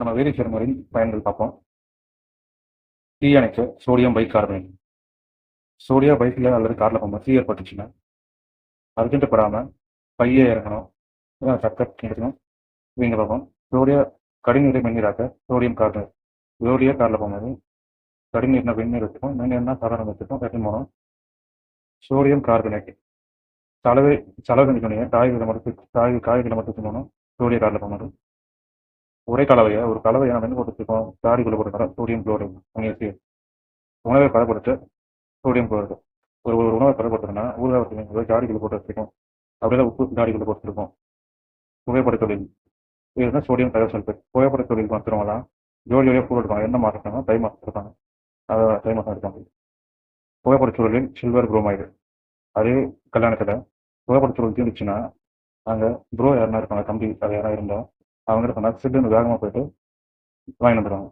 நம்ம வேதி சேர்மரின் பயன்கள் பார்ப்போம். தீயணைக்க சோடியம் பைகார்பனேட் சோடியா பைக்கில் அல்லது காரில் போகும்போது தீ ஏற்பட்டுச்சுன்னா அர்ஜென்ட் படாமல் பையே இறங்கணும் சக்கட் எடுக்கணும். இவங்க பார்ப்போம். சோடியா கடிநீரை வெந்நீராக்க சோடியம் கார்பனேட் சோடியா காரில் போகும்போது கடிநீர்னா வெந்நீர் வச்சுக்கும் வெந்நீர்னா சாதாரண வச்சுக்கும் வெட்டி போகணும் சோடியம் கார்பனேட் சலவை சலவை செஞ்சோடனே காய்கறி மட்டும் காய் காய்கறி மட்டும் வச்சுக்கணும் சோடியா காரில் போகும்போது ஒரே கலவையை ஒரு கலவையை நம்ம என்ன போட்டு வச்சுக்கோம் தாடிக்குள்ள சோடியம் குளோரைட் அங்கே உணவை பதப்படுத்த சோடியம் குளோரைட் ஒரு ஒரு உணவை பதப்படுத்தணும்னா ஊறுகாய் வச்சுக்கோங்க தாடிக்குள்ள போட்டு வச்சுருக்கோம். அப்படியே உப்பு தாடிக்குள்ள போட்டுருக்கோம். புகைப்பட தொழில். இதுதான் சோடியம் டயர் சல்ஃபேட் புகைப்பட தொழில் மாத்திரமெல்லாம் ஜோடி ஜோடியாக பூ எடுப்பாங்க. என்ன மாதம் இருக்காங்க தை மாதம் இருக்காங்க அதை தை மாதம் எடுப்பாங்க. புகைப்பட சூழலில் சில்வர் குரோமைடு அதே கல்யாணத்தில் புகைப்பட சூழல் தீர்ந்துச்சுன்னா அங்கே ப்ரோ யாருனா இருப்பாங்க? தம்பி அது யாரா இருந்தால் அவங்ககிட்ட சொன்னா பண்ணால் சில்லுன்னு வேகமாக போயிட்டு வாங்கி வந்துடுவாங்க